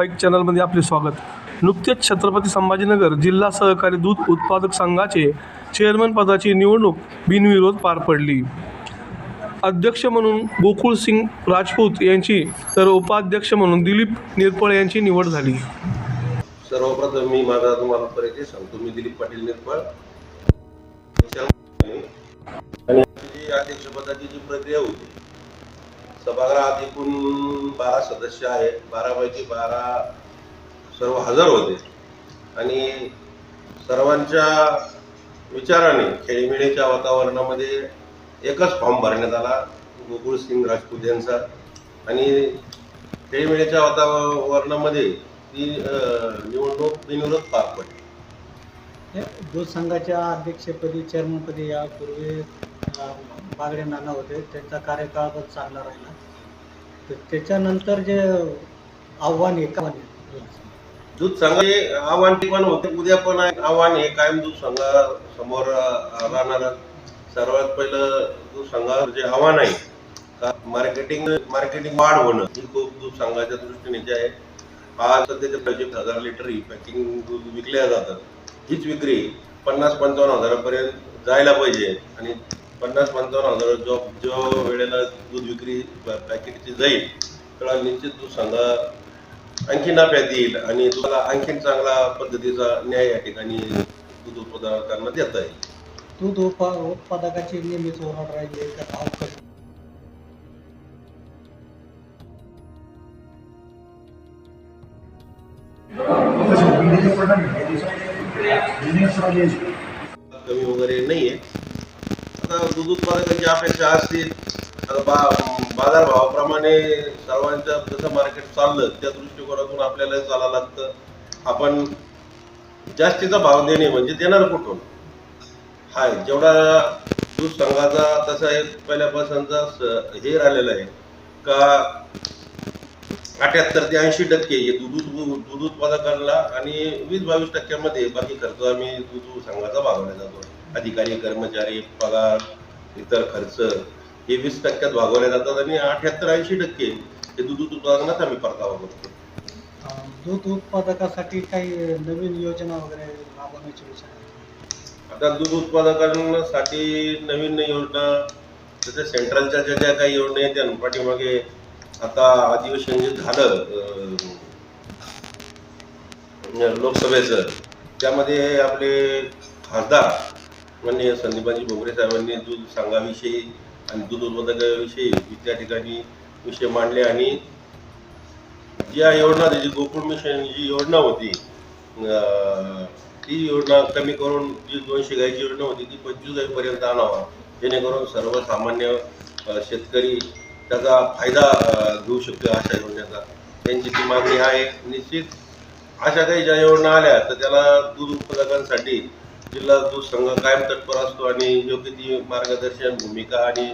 Bike चॅनलमध्ये आपले स्वागत. नुकतेच छत्रपती संभाजीनगर जिल्हा सहकारी दूध उत्पादक संघाचे चेअरमन पदाची निवडणूक बिनविरोध पार पडली. अध्यक्ष म्हणून गोकुळ सिंग राजपूत यांची तर उपाध्यक्ष म्हणून दिलीप निरपळ यांची निवड झाली. सर्वप्रथम मी माझा तुम्हाला परिचय सांगतो. मी दिलीप पाटील निरपळ. आणि जी अध्यक्षपदाची जी प्रक्रिया होती सभागृहात एकूण बारा सदस्य आहेत. बारापैकी बारा सर्व हजर होते. आणि सर्वांच्या विचाराने खेळीमेळीच्या वातावरणामध्ये एकच फॉर्म भरण्यात आला. गोकुळ सिंग राजपूत यांचा. आणि खेळीमेळीच्या वातावरणामध्ये ती निवडणूक बिनविरोध पार पडली. दूध संघाच्या अध्यक्षपदी चेअरमनपदी यापूर्वी बागडे नाना होते. त्यांचा कार्यकाळ पण चांगला राहिला. तर त्याच्यानंतर जे आव्हान आहे का दूध संघाचे आव्हान पण होते. उद्या पण आव्हान हे कायम दूध संघा समोर राहणार. सर्वात पहिलं दूध संघावर जे आव्हान आहे मार्केटिंग मार्केटिंग वाढ होणं ही खूप दूध संघाच्या दृष्टीने जे आहे आज सध्याचे पंचवीस हजार लिटर ही पॅकिंग दूध विकल्या जातात. हीच विक्री पन्नास पंचावन्न हजारापर्यंत जायला पाहिजे. आणि पन्नास पंचावन्न हजार जो जो वेळेला दूध विक्री पॅकेटची जाईल तेव्हा निश्चित दूध संघा आणखी नफ्यात येईल आणि तुम्हाला आणखीन चांगला पद्धतीचा न्याय या ठिकाणी दूध उत्पादकांना देता येईल. दूध उपा उत्पादकाची नेहमीच ओरड राहिली का? भाव कमी. कमी वगैरे नाहीये आता दूध उत्पादकांची अपेक्षा असतील बा बाजारभावाप्रमाणे सर्वांच्या जसं मार्केट चाललं त्या दृष्टिकोनातून आपल्याला चालावं लागतं. आपण जास्तीचा भाव देणे म्हणजे देणार कुठून? हाय जेवढा दूध संघाचा तसा एक पहिल्यापासूनचा हे राहिलेला आहे. का अठ्याहत्तर ते ऐंशी टक्के हे दूध दूध दूध उत्पादकांना आणि वीस बावीस टक्क्यामध्ये बाकी खर्च आम्ही दूध संघाचा भागवला जातो अधिकारी कर्मचारी पगार इतर खर्च हे वीस टक्क्यात भागवले जातात आणि अठ्याहत्तर ऐंशी टक्के हे दूध उत्पादनात आम्ही परतावा करतो दूध उत्पादकासाठी काही नवीन योजना वगैरे राबवण्याची विचार? आता दूध उत्पादकांसाठी नवीन योजना जसं सेंट्रलच्या ज्या ज्या काही योजना आहेत त्या पाठीमागे आता अधिवेशन जे झालं लोकसभेचं त्यामध्ये आपले खासदार माननीय संदीपाजी भोगरे साहेबांनी दूध संघाविषयी आणि दूध उत्पादकाविषयी त्या ठिकाणी विषय मांडले आणि ज्या योजना त्याची गोकुळ मिशन जी योजना होती ती योजना कमी करून जी दोनशे गायची योजना होती ती पंचवीस गायीपर्यंत आणावा जेणेकरून सर्वसामान्य शेतकरी त्याचा फायदा घेऊ शकतो अशा योजनेचा त्यांची ती मागणी आहे निश्चित. अशा काही ज्या योजना आल्या तर त्याला दूध उत्पादकांसाठी जिल्हा दूध संघ कायम तत्पर असतो आणि योग्य ती मार्गदर्शन भूमिका आणि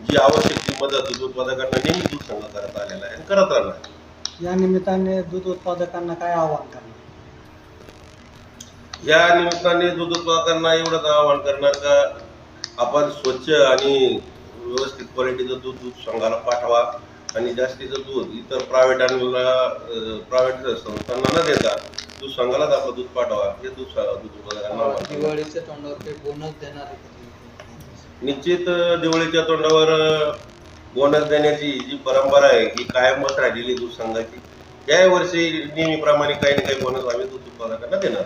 जी आवश्यक ती मदत दूध उत्पादकांना नेहमी दूध संघ करत आलेला आहे आणि करत राहणार या निमित्ताने दूध उत्पादकांना काय आव्हान करणार? या निमित्ताने दूध उत्पादकांना एवढंच आवाहन करणार का आपण स्वच्छ आणि व्यवस्थित क्वालिटीचं दूध दूध संघाला पाठवा आणि जास्तीचं दूध इतर प्रायव्हेटांना प्रायव्हेट संस्थांना न देता दूध संघालाच आपलं दूध पाठवा हे दूध दूध. दिवाळीच्या तोंडावर काही बोनस देणार? निश्चित दिवाळीच्या तोंडावर बोनस देण्याची जी परंपरा आहे ही कायमच राहिलेली दूध संघाची या वर्षी नेहमीप्रमाणे काही ना काही बोनस आम्ही दूध उत्पादकांना देणार